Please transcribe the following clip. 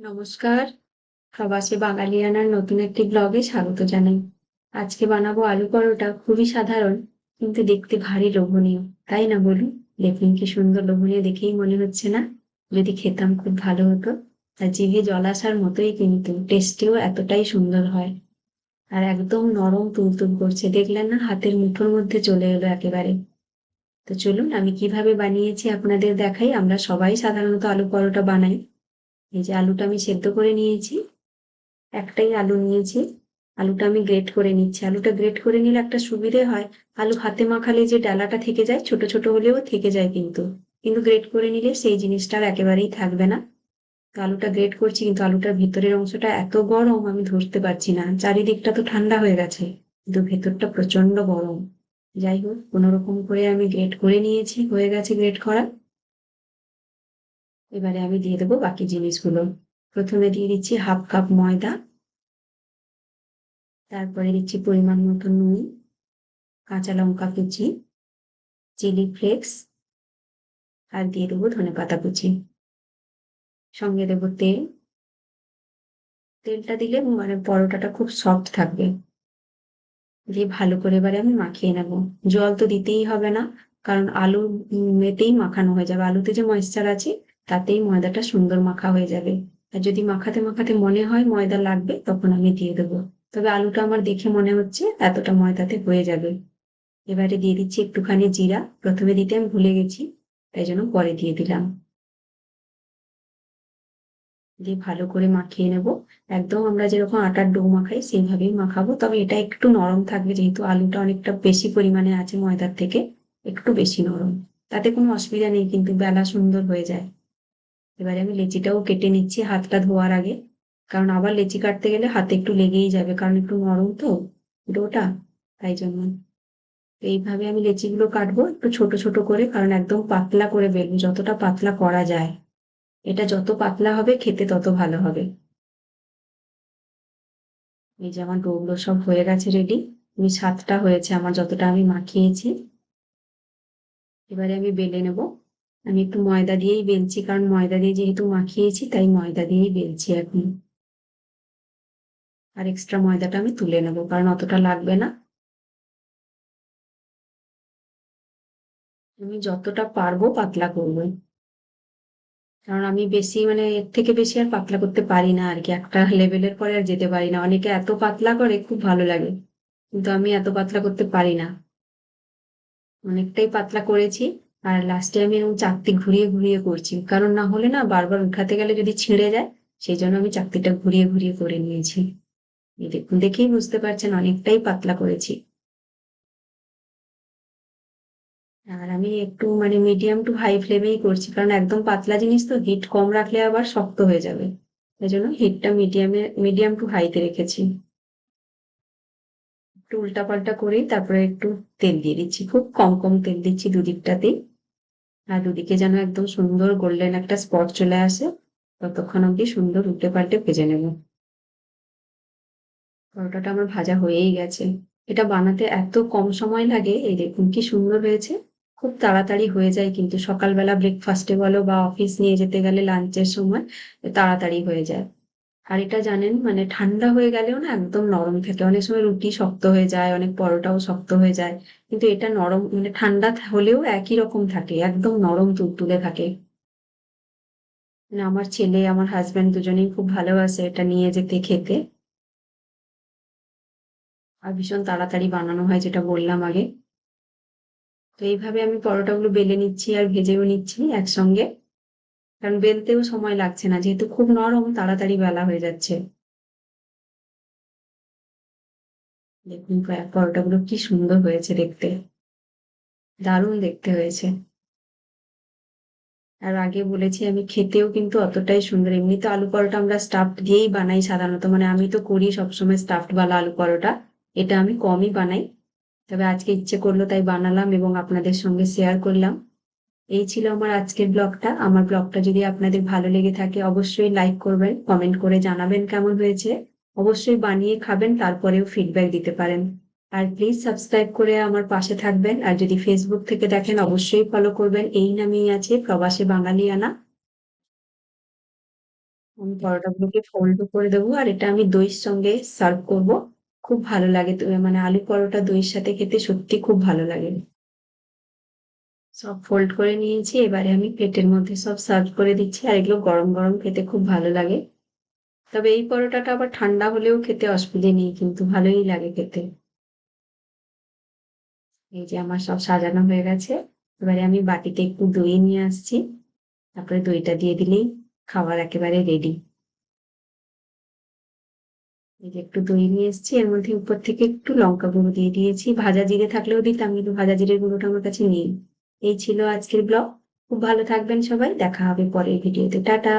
নমস্কার। প্রবাসী বাঙালিয়ানার নতুন একটি ব্লগে স্বাগত জানাই। আজকে বানাবো আলু পরোটা, খুবই সাধারণ, কিন্তু দেখতে ভারী লোভনীয়। তাই না বলুন? দেখুন কি সুন্দর লোভনীয়, দেখেই মনে হচ্ছে না? যদি খেতাম খুব ভালো হতো। আর জিভে জল আসার মতোই কিন্তু, টেস্টিও এতটাই সুন্দর হয়। আর একদম নরম তুলতুল করছে। দেখলেন না, হাতের মুঠোর মধ্যে চলে এলো একেবারে। তো চলুন, আমি কীভাবে বানিয়েছি আপনাদের দেখাই। আমরা সবাই সাধারণত আলু পরোটা বানাই। এই যে আলুটা আমি সেদ্ধ করে নিয়েছি, একটাই আলু নিয়েছি, আলুটা আমি গ্রেট করে নিচ্ছি। আলুটা গ্রেট করে নিলে একটা সুবিধে হয়, আলু হাতে মাখালে যে ডালাটা থেকে যায়, ছোট ছোট হলেও থেকে যায় কিন্তু। কিন্তু গ্রেট করে নিলে সেই জিনিসটা আর একেবারেই থাকবে না। তো আলুটা গ্রেট করছি কিন্তু আলুটার ভিতরের অংশটা এত গরম আমি ধরতে পারছি না। চারিদিকটা তো ঠান্ডা হয়ে গেছে, কিন্তু ভেতরটা প্রচণ্ড গরম। যাই হোক কোনো রকম করে আমি গ্রেট করে নিয়েছি, হয়ে গেছে গ্রেট করা। এবারে আমি দিয়ে দেবো বাকি জিনিসগুলো। প্রথমে দিয়ে দিচ্ছি হাফ কাপ ময়দা। তারপরে দিচ্ছি পরিমাণ মতো নুন, কাঁচা লঙ্কা কুচি, চিলি ফ্লেক্স, আর দিয়ে দেবো ধনে পাতা কুচি। সঙ্গে দেবো তেল। তেলটা দিলে মানে পরোটাটা খুব সফট থাকবে। দিয়ে ভালো করে এবারে আমি মাখিয়ে নেব। জল তো দিতেই হবে না, কারণ আলু মেতেই মাখানো হয়ে যাবে। আলুতে যে ময়েশ্চার আছে তাতেই ময়দাটা সুন্দর মাখা হয়ে যাবে। আর যদি মাখাতে মাখাতে মনে হয় ময়দা লাগবে, তখন আমি দিয়ে দেবো। তবে আলুটা আমার দেখে মনে হচ্ছে এতটা ময়দাতে হয়ে যাবে। এবারে দিয়ে দিচ্ছি একটুখানি জিরা। প্রথমে দিতে আমি ভুলে গেছি, তাই জন্য পরে দিয়ে দিলাম। দিয়ে ভালো করে মাখিয়ে নেব। একদম আমরা যেরকম আটার ডো মাখাই, সেইভাবেই মাখাবো। তবে এটা একটু নরম থাকবে, যেহেতু আলুটা অনেকটা বেশি পরিমাণে আছে ময়দার থেকে, একটু বেশি নরম। তাতে কোনো অসুবিধা নেই, কিন্তু বেলা সুন্দর হয়ে যায়। এবারে আমি লেচিটাও কেটে নিচ্ছি হাতটা ধোয়ার আগে। কারণ আবার লেচি কাটতে গেলে হাতে একটু লেগেই যাবে, কারণ একটু নরম তো ডোটা তাই জন্য। এইভাবে আমি লেচিগুলো কাটবো একটু ছোট ছোট করে, কারণ একদম পাতলা করে বেলবো যতটা পাতলা করা যায়। এটা যত পাতলা হবে, খেতে তত ভালো হবে। এই যে আমার ডোগুলো সব হয়ে গেছে রেডি আমি সাতটা হয়েছে আমার যতটা আমি মাখিয়েছি। এবারে আমি বেলে নেব। আমি একটু ময়দা দিয়েই বেলছি, কারণ ময়দা দিয়ে যেহেতু মাখিয়েছি, তাই ময়দা দিয়েই বেলছি এখন। আর এক্সট্রা ময়দাটা আমি তুলে নেব, কারণ অতটা লাগবে না। আমি যতটা পারব পাতলা করব। কারণ আমি বেশি মানে এর থেকে বেশি আর পাতলা করতে পারি না আর কি। একটা লেভেলের পরে আর যেতে পারি না। অনেকে এত পাতলা করে, খুব ভালো লাগে। কিন্তু আমি এত পাতলা করতে পারি না। অনেকটাই পাতলা করেছি। আর লাস্টে আমি এরকম চাকতি ঘুরিয়ে ঘুরিয়ে করছি। কারণ না হলে না বারবার উঠাতে গেলে যদি ছিঁড়ে যায়, সেই জন্য আমি চাকতিটা ঘুরিয়ে ঘুরিয়ে করে নিয়েছি। দেখুন, দেখেই বুঝতে পারছেন অনেকটাই পাতলা করেছি। আর আমি একটু মানে মিডিয়াম টু হাই ফ্লেমেই করছি, কারণ একদম পাতলা জিনিস তো হিট কম রাখলে আবার শক্ত হয়ে যাবে। সেই জন্য হিটটা মিডিয়ামে মিডিয়াম টু হাইতে রেখেছি। একটু উল্টা পাল্টা করেই তারপরে একটু তেল দিয়ে দিচ্ছি, খুব কম কম তেল দিচ্ছি দুদিকটাতেই। আর দুদিকে যেন একদম সুন্দর গোল্ডেন একটা স্পট চলে আসে, ততক্ষণ অব্দি সুন্দর উল্টে পাল্টে ভেজে নেব। পরোটাটা আমার ভাজা হয়েই গেছে। এটা বানাতে এত কম সময় লাগে, এই দেখুন কি সুন্দর হয়েছে। খুব তাড়াতাড়ি হয়ে যায় কিন্তু সকালবেলা ব্রেকফাস্টে বলো বা অফিস নিয়ে যেতে গেলে লাঞ্চের সময়, তাড়াতাড়ি হয়ে যায়। আর এটা জানেন মানে ঠান্ডা হয়ে গেলেও না একদম নরম থাকে। অনেক সময় রুটি শক্ত হয়ে যায়, অনেক পরোটাও শক্ত হয়ে যায়। কিন্তু এটা নরম মানে ঠান্ডা হলেও একই রকম থাকে, একদম নরম তুলতুলে থাকে। আমার ছেলে, আমার হাজব্যান্ড দুজনেই খুব ভালোবাসে এটা নিয়ে যেতে খেতে। আর ভীষণ তাড়াতাড়ি বানানো হয় যেটা বললাম আগে। তো এইভাবে আমি পরোটাগুলো বেলে নিচ্ছি আর ভেজেও নিচ্ছি একসঙ্গে। কারণ বেলতেও সময় লাগছে না, যেহেতু খুব নরম, তাড়াতাড়ি বেলা হয়ে যাচ্ছে। দেখুন পরোটাগুলো কি সুন্দর হয়েছে দেখতে। দারুণ দেখতে হয়েছে। আর আগে বলেছি আমি খেতেও কিন্তু অতটাই সুন্দর এমনিতে আলু পরোটা আমরা স্টাফড দিয়েই বানাই সাধারণত মানে আমি তো করি সবসময় স্টাফড বালা আলু পরোটা, এটা আমি কমই বানাই। তবে আজকে ইচ্ছে করল তাই বানালাম এবং আপনাদের সঙ্গে শেয়ার করলাম। এই ছিল আমার আজকের ব্লগটা। আমার ব্লগটা যদি আপনাদের ভালো লেগে থাকে, অবশ্যই লাইক করবেন কমেন্ট করে জানাবেন কেমন হয়েছে। অবশ্যই বানিয়ে খাবেন, তারপরেও ফিডব্যাক দিতে পারেন। আর প্লিজ সাবস্ক্রাইব করে আমার পাশে থাকবেন। আর যদি ফেসবুক থেকে দেখেন, অবশ্যই ফলো করবেন। এই নামেই আছে প্রবাসী বাঙালিয়ানা। আমি পরোটাগুলোকে ফোল্ড করে দেবো, আর এটা আমি দইয়ের সঙ্গে সার্ভ করব। খুব ভালো লাগে মানে আলু পরোটা দইয়ের সাথে খেতে সত্যি খুব ভালো লাগে। সব ফোল্ড করে নিয়েছি, এবারে আমি প্লেটের মধ্যে সব সার্ভ করে দিচ্ছি, আর এগুলো গরম গরম খেতে খুব ভালো লাগে। তবে এই পরোটাটা আবার ঠান্ডা হলেও খেতে অসুবিধে নেই, কিন্তু ভালোই লাগে খেতে। এই যে আমার সব সাজানো হয়ে গেছে, এবারে আমি বাটিতে একটু দই নিয়ে আসছি। তারপরে দইটা দিয়ে দিলেই খাবার একেবারে রেডি এই যে একটু দই নিয়ে এসেছি, এর মধ্যে উপর থেকে একটু লঙ্কা গুঁড়ো দিয়ে দিয়েছি। ভাজা জিরে থাকলেও দিতাম, কিন্তু ভাজা জিরের গুঁড়োটা আমার কাছে নেই। এই ছিল আজকের ব্লগ। খুব ভালো থাকবেন সবাই। দেখা হবে পরের ভিডিওতে। টাটা।